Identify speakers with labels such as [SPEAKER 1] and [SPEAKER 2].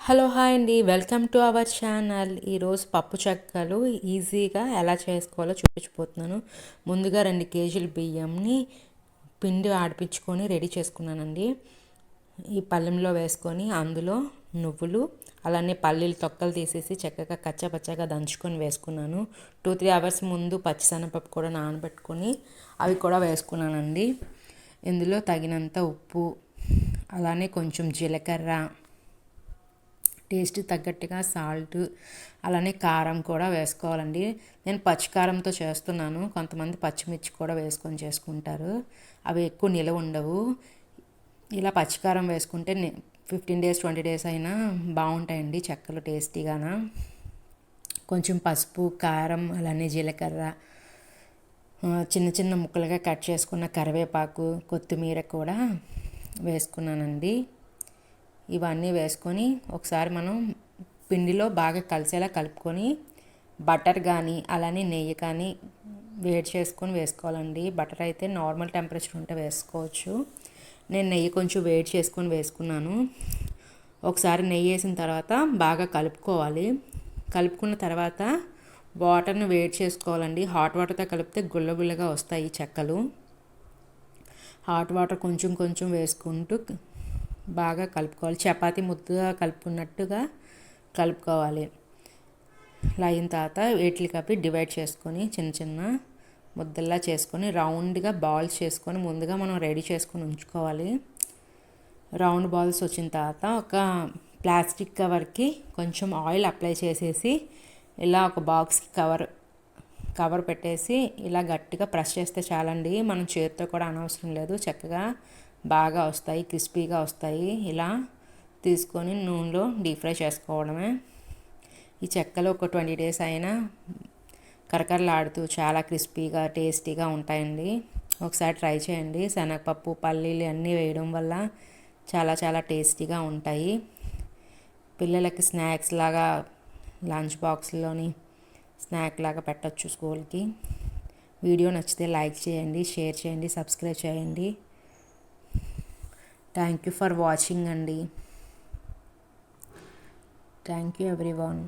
[SPEAKER 1] Hello hi అండి welcome to our channel. ఈరోజు పప్పు చెక్కలు ఈజీగా ఎలా చేసుకోవాలో చూపించిపోతున్నాను ముందుగా రెండు కేజీల బియ్యంని పిండి ఆడిపించుకొని రెడీ చేసుకున్నానండి. ఈ పళ్ళెంలో వేసుకొని అందులో నువ్వులు అలానే పల్లీలు తొక్కలు తీసేసి చక్కగా కచ్చపచ్చగా దంచుకొని వేసుకున్నాను. టూ త్రీ అవర్స్ ముందు పచ్చిసెనపప్పు కూడా నానబెట్టుకొని అవి కూడా వేసుకున్నానండి. ఇందులో తగినంత ఉప్పు అలానే కొంచెం జీలకర్ర టేస్ట్ తగ్గట్టుగా సాల్ట్ అలానే కారం కూడా వేసుకోవాలండి. నేను పచ్చికారంతో చేస్తున్నాను. కొంతమంది పచ్చిమిర్చి కూడా వేసుకొని చేసుకుంటారు. అవి ఎక్కువ నిలవ ఉండవు. ఇలా పచ్చికారం వేసుకుంటే ఫిఫ్టీన్ డేస్ ట్వంటీ డేస్ అయినా బాగుంటాయండి చెక్కలు టేస్టీగాన. కొంచెం పసుపు కారం అలానే జీలకర్ర చిన్న చిన్న ముక్కలుగా కట్ చేసుకున్న కరివేపాకు కొత్తిమీర కూడా వేసుకున్నానండి. ఇవన్నీ వేసుకొని ఒకసారి మనం పిండిలో బాగా కలిసేలా కలుపుకొని బటర్ కానీ అలానే నెయ్యి కానీ వేడి చేసుకొని వేసుకోవాలండి. బటర్ అయితే నార్మల్ టెంపరేచర్ ఉంటే వేసుకోవచ్చు. నేను నెయ్యి కొంచెం వేడి చేసుకొని వేసుకున్నాను. ఒకసారి నెయ్యి వేసిన తర్వాత బాగా కలుపుకోవాలి. కలుపుకున్న తర్వాత వాటర్ని వేడి చేసుకోవాలండి. హాట్ వాటర్తో కలిపితే గుల్ల గుల్లగా వస్తాయి చెక్కలు. హాట్ వాటర్ కొంచెం కొంచెం వేసుకుంటూ బాగా కలుపుకోవాలి. చపాతి ముద్దగా కలుపుకున్నట్టుగా కలుపుకోవాలి. ఇలా అయిన తర్వాత వీటికి కప్పి డివైడ్ చేసుకొని చిన్న చిన్న ముద్దల్లా చేసుకొని రౌండ్గా బాల్స్ చేసుకొని ముందుగా మనం రెడీ చేసుకొని ఉంచుకోవాలి. రౌండ్ బాల్స్ వచ్చిన తర్వాత ఒక ప్లాస్టిక్ కవర్కి కొంచెం ఆయిల్ అప్లై చేసేసి ఇలా ఒక బాక్స్కి కవర్ కవర్ పెట్టేసి ఇలా గట్టిగా ప్రెస్ చేస్తే చాలండి. మనం చేతితో కూడా అనవసరం లేదు. చక్కగా బాగా వస్తాయి క్రిస్పీగా వస్తాయి. ఇలా తీసుకొని నూనెలో డీప్ ఫ్రై చేసుకోవడమే. ఈ చెక్కలు ఒక ట్వంటీ డేస్ అయినా కరకరలాడుతూ చాలా క్రిస్పీగా టేస్టీగా ఉంటాయండి. ఒకసారి ట్రై చేయండి. శనగపప్పు పల్లీలు అన్నీ వేయడం వల్ల చాలా చాలా టేస్టీగా ఉంటాయి. పిల్లలకి స్నాక్స్ లాగా లంచ్ బాక్స్లోని స్నాక్ లాగా పెట్టచ్చు స్కూల్కి. వీడియో నచ్చితే లైక్ చేయండి షేర్ చేయండి సబ్స్క్రైబ్ చేయండి. థ్యాంక్ యూ ఫర్ వాచింగ్ అండి థ్యాంక్ యూ ఎవ్రీవన్